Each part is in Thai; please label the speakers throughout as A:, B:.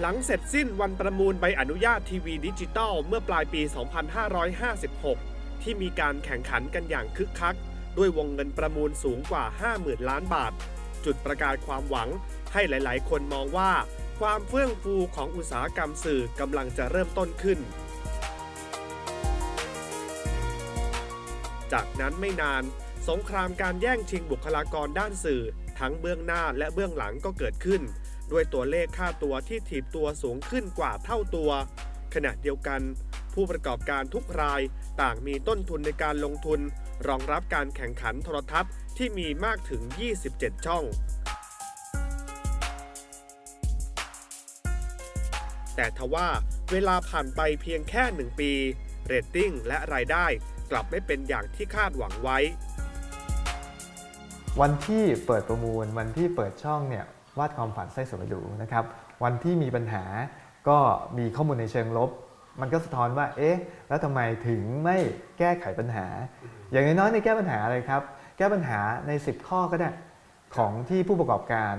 A: หลังเสร็จสิ้นวันประมูลใบอนุญาตทีวีดิจิตอลเมื่อปลายปี 2556 ที่มีการแข่งขันกันอย่างคึกคัก ด้วยวงเงินประมูลสูงกว่า 50,000 ล้านบาท จุดประกายความหวังให้หลาย ๆ คนมองว่า ความเฟื่องฟูของอุตสาหกรรมสื่อกำลังจะเริ่มต้นขึ้น จากนั้นไม่นาน สงครามการแย่งชิงบุคลากรด้านสื่อ ทั้งเบื้องหน้าและเบื้องหลังก็เกิดขึ้น ด้วยตัวเลขค่าตัวที่ถีบตัวสูงขึ้นกว่าเท่าตัว ขณะเดียวกัน ผู้ประกอบการทุกรายต่างมีต้นทุนในการลงทุน รองรับการแข่งขันโทรทัศน์ที่มีมากถึง 27 ช่อง แต่ทว่าเวลาผ่านไปเพียงแค่หนึ่งปี เรตติ้งและรายได้กลับไม่เป็นอย่างที่คาดหวังไว้
B: วันที่เปิดประมูลวันที่เปิดช่องเนี่ย วาดความฝันไส้สวยหรูนะครับ วันที่มีปัญหาก็มีข้อมูลในเชิงลบ มันก็สะท้อนว่า เอ๊ะ แล้วทำไมถึงไม่แก้ไขปัญหา อย่างน้อยๆในแก้ปัญหาอะไรครับ แก้ปัญหาใน 10 ข้อก็ได้ ของที่ผู้ประกอบการ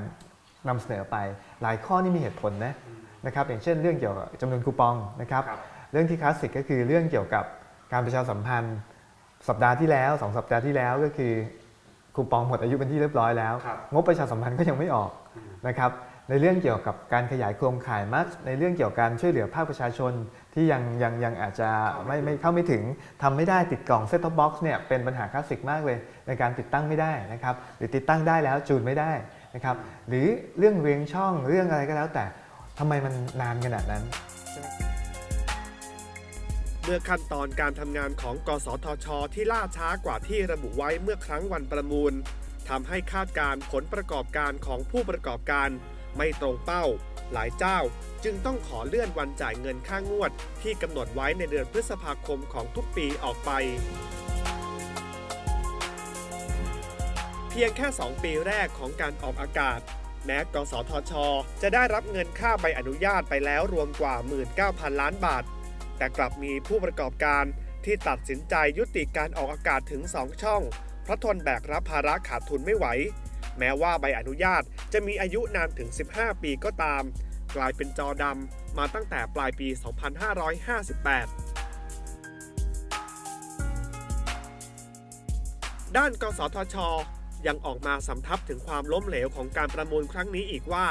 B: นำเสนอไป หลายข้อนี่มีเหตุผลนะนะครับ อย่างเช่นเรื่องเกี่ยวกับจำนวนคูปองนะครับ
A: ครับ
B: เรื่องที่คลาสสิกก็คือเรื่องเกี่ยวกับการประชาสัมพันธ์ สัปดาห์ที่แล้วสองสัปดาห์ที่แล้วก็คือ คูปองหมดอายุเป็นที่เรียบร้อยแล้ว
A: ครับ
B: งบประชาสัมพันธ์ก็ยังไม่ออกนะครับในเรื่องเกี่ยวกับการขยายโครงข่ายมักในเรื่องเกี่ยวกับการช่วยเหลือภาคประชาชนที่ยังยังยังอาจจะไม่ไม่เข้าไม่ถึงทำไม่ได้ติดกล่องเซ็ตท็อปบ็อกซ์เนี่ยเป็นปัญหาคลาสสิกมากเลย ในการติดตั้งไม่ได้นะครับหรือติดตั้งได้แล้วจูนไม่ได้นะครับหรือเรื่องเรียงช่องเรื่องอะไรก็แล้วแต่ทำไมมันนานขนาดนั้น
A: เมื่อขั้นตอนการทำงานของกสทช ที่ล่าช้ากว่าที่ระบุไว้เมื่อครั้งวันประมูลทำให้คาดการณ์ผลประกอบการของผู้ประกอบการ ไม่ตรงเป้า หลายเจ้า จึงต้องขอเลื่อนวันจ่ายเงินค่างวด ที่กำหนดไว้ในเดือนพฤษภาคมของทุกปีออกไป เพียงแค่ 2 ปีแรกของการออกอากาศ แม้กสทช จะได้รับเงินค่าใบอนุญาตไปแล้วรวมกว่า 19,000 ล้านบาท แต่กลับมีผู้ประกอบการที่ตัดสินใจยุติการออกอากาศถึง 2 ช่อง เพราะทนแบกรับภาระขาดทุนไม่ไหว แม้ว่าใบอนุญาตจะมีอายุนานถึง 15 ปีก็ตาม กลายเป็นจอดำมาตั้งแต่ปลายปี 2558ด้านกสทช ยังออกมาสำทับถึงความล้มเหลวของการประมูลครั้งนี้อีกว่า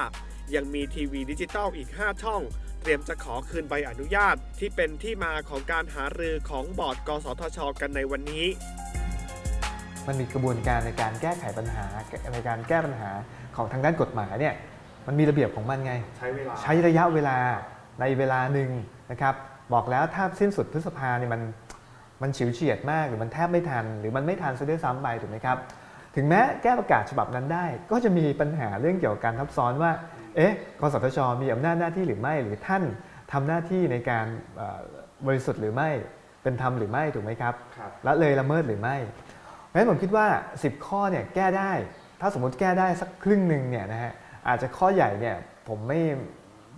A: ยังมีทีวีดิจิตอลอีก 5 ช่อง เตรียมจะขอคืนใบอนุญาต ที่เป็นที่มาของการหารือของบอร์ด กสทช กันในวันนี้
B: มันมีกระบวนการในการแก้ไขปัญหาในการแก้ปัญหาของทางด้านกฎหมายเนี่ยมันมีระเบียบของมันไง
A: ใช้เวลา
B: ใช้ระยะเวลาในเวลาหนึ่งนะครับบอกแล้วถ้าสิ้นสุดพฤษภาเนี่ยมันมันฉิวเฉียดมากหรือมันแทบไม่ทัน หรือมันไม่ทันซะด้วยซ้ำไปถูกไหมครับ ถึงแม้แก้ประกาศฉบับนั้นได้ ก็จะมีปัญหาเรื่องเกี่ยวกับการทับซ้อนว่า เอ๊ะกสทช มีอำนาจหน้าที่หรือไม่ หรือท่านทำหน้าที่ในการเอ่อบริสุทธิ์หรือไม่ เป็นธรรมหรือไม่ถูกไหมครับ
A: ครับ
B: ละเลยละเมิดหรือไม่เพราะฉะนั้นผมคิดว่า 10 ข้อเนี่ยแก้ได้ ถ้าสมมติแก้ได้สักครึ่งหนึ่งเนี่ยนะฮะอาจจะข้อใหญ่เนี่ยผมไม่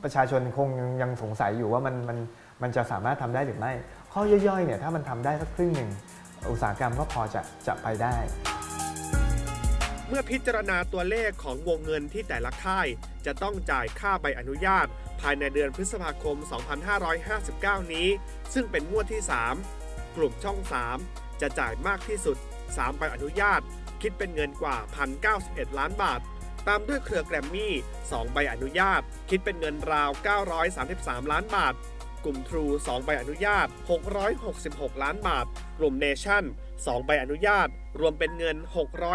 B: ประชาชนคงยังสงสัยอยู่ว่ามันมันมันจะสามารถทำได้หรือไม่ ข้อย่อยๆเนี่ยถ้ามันทำได้สักครึ่งหนึ่งอุตสาหกรรมก็พอจะจะไปได้
A: เมื่อพิจารณาตัวเลขของวงเงินที่แต่ละค่าย จะต้องจ่ายค่าใบอนุญาต ภายในเดือนพฤษภาคม 2559 นี้ ซึ่งเป็นงวดที่ 3 กลุ่มช่อง 3 จะจ่ายมากที่สุด 3 ใบอนุญาต คิดเป็นเงินกว่า 1,091 ล้านบาท ตามด้วยเครือแกรมมี่ 2 ใบอนุญาต คิดเป็นเงินราว 933 ล้านบาท กลุ่ม True 2ใบอนุญาต 666 ล้านบาท กลุ่ม Nation 2ใบอนุญาต รวมเป็นเงิน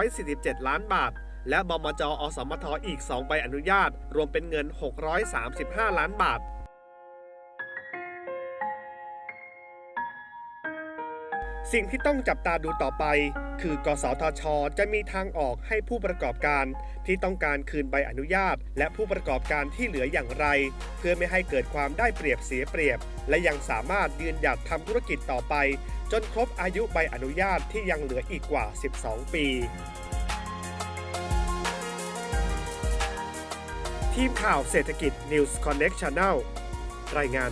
A: 647 ล้านบาท และบมจอสมทอีก 2 ใบอนุญาต รวมเป็นเงิน 635 ล้านบาทสิ่งที่ต้องจับตาดูต่อไป คือกสทช จะมีทางออกให้ผู้ประกอบการ ที่ต้องการคืนใบอนุญาต และผู้ประกอบการที่เหลืออย่างไร เพื่อไม่ให้เกิดความได้เปรียบเสียเปรียบ และยังสามารถยืนหยัดทำธุรกิจต่อไป จนครบอายุใบอนุญาตที่ยังเหลืออีกกว่า 12 ปี ทีมข่าวเศรษฐกิจ News Connect Channel รายงาน